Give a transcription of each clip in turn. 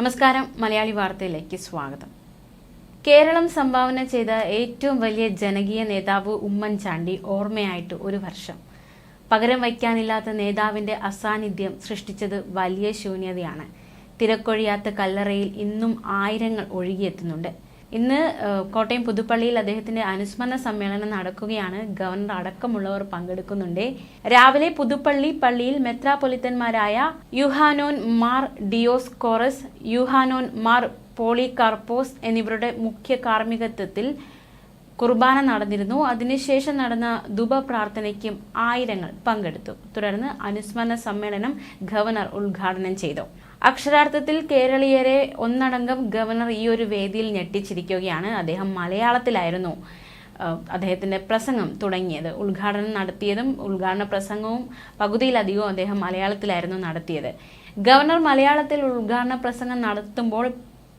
നമസ്കാരം മലയാളി വാർത്തയിലേക്ക് സ്വാഗതം. കേരളം സംഭാവന ചെയ്ത ഏറ്റവും വലിയ ജനകീയ നേതാവ് ഉമ്മൻചാണ്ടി ഓർമ്മയായിട്ട് ഒരു വർഷം. പകരം വയ്ക്കാനില്ലാത്ത നേതാവിന്റെ അസാന്നിധ്യം സൃഷ്ടിച്ചത് വലിയ ശൂന്യതയാണ്. തിരക്കൊഴിയാത്ത കല്ലറയിൽ ഇന്നും ആയിരങ്ങൾ ഒഴുകിയെത്തുന്നുണ്ട്. ഇന്ന് കോട്ടയം പുതുപ്പള്ളിയിൽ അദ്ദേഹത്തിന്റെ അനുസ്മരണ സമ്മേളനം നടക്കുകയാണ്. ഗവർണർ അടക്കമുള്ളവർ പങ്കെടുക്കുന്നുണ്ട്. രാവിലെ പുതുപ്പള്ളി പള്ളിയിൽ മെത്രാപൊലിത്തന്മാരായ യുഹാനോൻ മാർ ഡിയോസ് കോറസ് യുഹാനോൻ മാർ പോളികാർപ്പോസ് എന്നിവരുടെ മുഖ്യ കാർമ്മികത്വത്തിൽ കുർബാന നടന്നിരുന്നു. അതിനുശേഷം നടന്ന ദുബ പ്രാർത്ഥനയ്ക്കും ആയിരങ്ങൾ പങ്കെടുത്തു. തുടർന്ന് അനുസ്മരണ സമ്മേളനം ഗവർണർ ഉദ്ഘാടനം ചെയ്തു. അക്ഷരാർത്ഥത്തിൽ കേരളീയരെ ഒന്നടങ്കം ഗവർണർ ഈ ഒരു വേദിയിൽ ഞെട്ടിച്ചിരിക്കുകയാണ്. അദ്ദേഹം മലയാളത്തിലായിരുന്നു അദ്ദേഹത്തിന്റെ പ്രസംഗം തുടങ്ങിയത്. ഉദ്ഘാടനം നടത്തിയതും ഉദ്ഘാടന പ്രസംഗവും പകുതിയിലധികവും അദ്ദേഹം മലയാളത്തിലായിരുന്നു നടത്തിയത്. ഗവർണർ മലയാളത്തിൽ ഉദ്ഘാടന പ്രസംഗം നടത്തുമ്പോൾ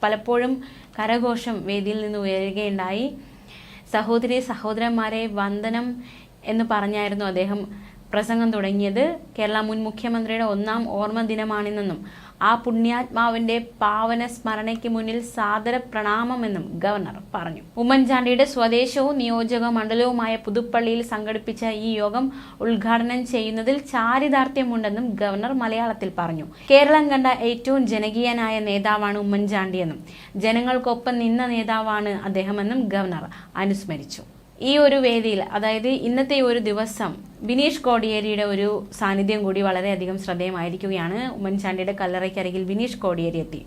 പലപ്പോഴും കരഘോഷം വേദിയിൽ നിന്ന് ഉയരുകയുണ്ടായി. സഹോദരി സഹോദരന്മാരെ വന്ദനം എന്ന് പറഞ്ഞായിരുന്നു അദ്ദേഹം പ്രസംഗം തുടങ്ങിയത്. കേരള മുൻ മുഖ്യമന്ത്രിയുടെ ഒന്നാം ഓർമ്മ ദിനമാണിന്നെന്നും ആ പുണ്യാത്മാവിന്റെ പാവന സ്മരണയ്ക്ക് മുന്നിൽ സാദര പ്രണാമമെന്നും ഗവർണർ പറഞ്ഞു. ഉമ്മൻചാണ്ടിയുടെ സ്വദേശവും നിയോജക മണ്ഡലവുമായ പുതുപ്പള്ളിയിൽ സംഘടിപ്പിച്ച ഈ യോഗം ഉദ്ഘാടനം ചെയ്യുന്നതിൽ ചാരിതാർത്ഥ്യമുണ്ടെന്നും ഗവർണർ മലയാളത്തിൽ പറഞ്ഞു. കേരളം കണ്ട ഏറ്റവും ജനകീയനായ നേതാവാണ് ഉമ്മൻചാണ്ടിയെന്നും ജനങ്ങൾക്കൊപ്പം നിന്ന നേതാവാണ് അദ്ദേഹമെന്നും ഗവർണർ അനുസ്മരിച്ചു. ഈ ഒരു വേദിയിൽ അതായത് ഇന്നത്തെ ഒരു ദിവസം ബിനീഷ് കോടിയേരിയുടെ ഒരു സാന്നിധ്യം കൂടി വളരെയധികം ശ്രദ്ധേയമായിരിക്കുകയാണ്. ഉമ്മൻചാണ്ടിയുടെ കല്ലറയ്ക്കരികിൽ ബിനീഷ് കോടിയേരി എത്തി.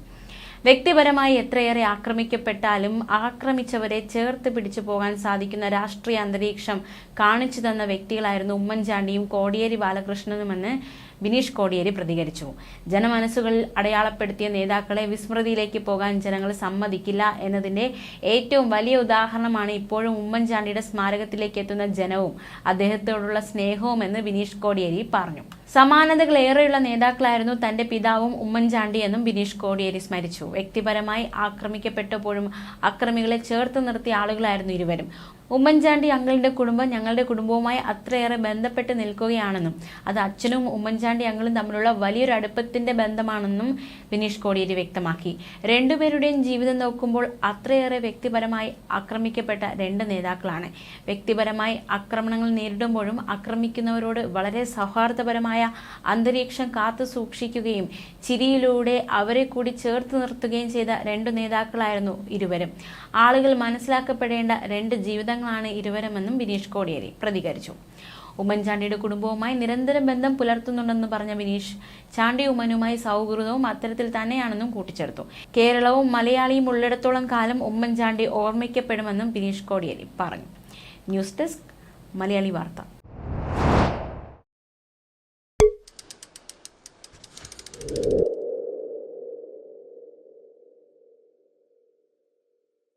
വ്യക്തിപരമായി എത്രയേറെ ആക്രമിക്കപ്പെട്ടാലും ആക്രമിച്ചവരെ ചേർത്ത് പിടിച്ചു പോകാൻ സാധിക്കുന്ന രാഷ്ട്രീയ അന്തരീക്ഷം കാണിച്ചു തന്ന വ്യക്തികളായിരുന്നു ഉമ്മൻചാണ്ടിയും കോടിയേരി ബാലകൃഷ്ണനുമെന്ന് ബിനീഷ് കോടിയേരി പ്രതികരിച്ചു. ജനമനസ്സുകളിൽ അടയാളപ്പെടുത്തിയ നേതാക്കളെ വിസ്മൃതിയിലേക്ക് പോകാൻ ജനങ്ങൾ സമ്മതിക്കില്ല എന്നതിന്റെ ഏറ്റവും വലിയ ഉദാഹരണമാണ് ഇപ്പോഴും ഉമ്മൻചാണ്ടിയുടെ സ്മാരകത്തിലേക്ക് എത്തുന്ന ജനവും അദ്ദേഹത്തോടുള്ള സ്നേഹവും എന്ന് ബിനീഷ് കോടിയേരി പറഞ്ഞു. സമാനതകളേറെയുള്ള നേതാക്കളായിരുന്നു തന്റെ പിതാവും ഉമ്മൻചാണ്ടി എന്നും ബിനീഷ് കോടിയേരി സ്മരിച്ചു. വ്യക്തിപരമായി ആക്രമിക്കപ്പെട്ടപ്പോഴും അക്രമികളെ ചേർത്ത് നിർത്തിയ ആളുകളായിരുന്നു ഇരുവരും. ഉമ്മൻചാണ്ടി അങ്കിളിന്റെ കുടുംബം ഞങ്ങളുടെ കുടുംബവുമായി അത്രയേറെ ബന്ധപ്പെട്ട് നിൽക്കുകയാണെന്നും അത് അച്ഛനും ഉമ്മൻചാണ്ടി അങ്കിളും തമ്മിലുള്ള വലിയൊരു അടുപ്പത്തിന്റെ ബന്ധമാണെന്നും ബിനീഷ് കോടിയേരി വ്യക്തമാക്കി. രണ്ടുപേരുടെയും ജീവിതം നോക്കുമ്പോൾ അത്രയേറെ വ്യക്തിപരമായി ആക്രമിക്കപ്പെട്ട രണ്ട് നേതാക്കളാണ്. വ്യക്തിപരമായി ആക്രമണങ്ങൾ നേരിടുമ്പോഴും ആക്രമിക്കുന്നവരോട് വളരെ സൗഹാർദ്ദപരമായ അന്തരീക്ഷം കാത്തു സൂക്ഷിക്കുകയും ചിരിയിലൂടെ അവരെ കൂടി ചേർത്ത് നിർത്തുകയും ചെയ്ത രണ്ടു നേതാക്കളായിരുന്നു ഇരുവരും. ആളുകൾ മനസ്സിലാക്കപ്പെടേണ്ട രണ്ട് ജീവിതങ്ങളാണ് ഇരുവരുമെന്നും ബിനീഷ് കോടിയേരി പ്രതികരിച്ചു. ഉമ്മൻചാണ്ടിയുടെ കുടുംബവുമായി നിരന്തരം ബന്ധം പുലർത്തുന്നുണ്ടെന്ന് പറഞ്ഞ ബിനീഷ് ചാണ്ടി ഉമ്മനുമായി സൗഹൃദവും അത്തരത്തിൽ തന്നെയാണെന്നും കൂട്ടിച്ചേർത്തു. കേരളവും മലയാളിയും ഉള്ളിടത്തോളം കാലം ഉമ്മൻചാണ്ടി ഓർമ്മിക്കപ്പെടുമെന്നും ബിനീഷ് കോടിയേരി പറഞ്ഞു. ന്യൂസ് ഡെസ്ക് മലയാളി വാർത്ത.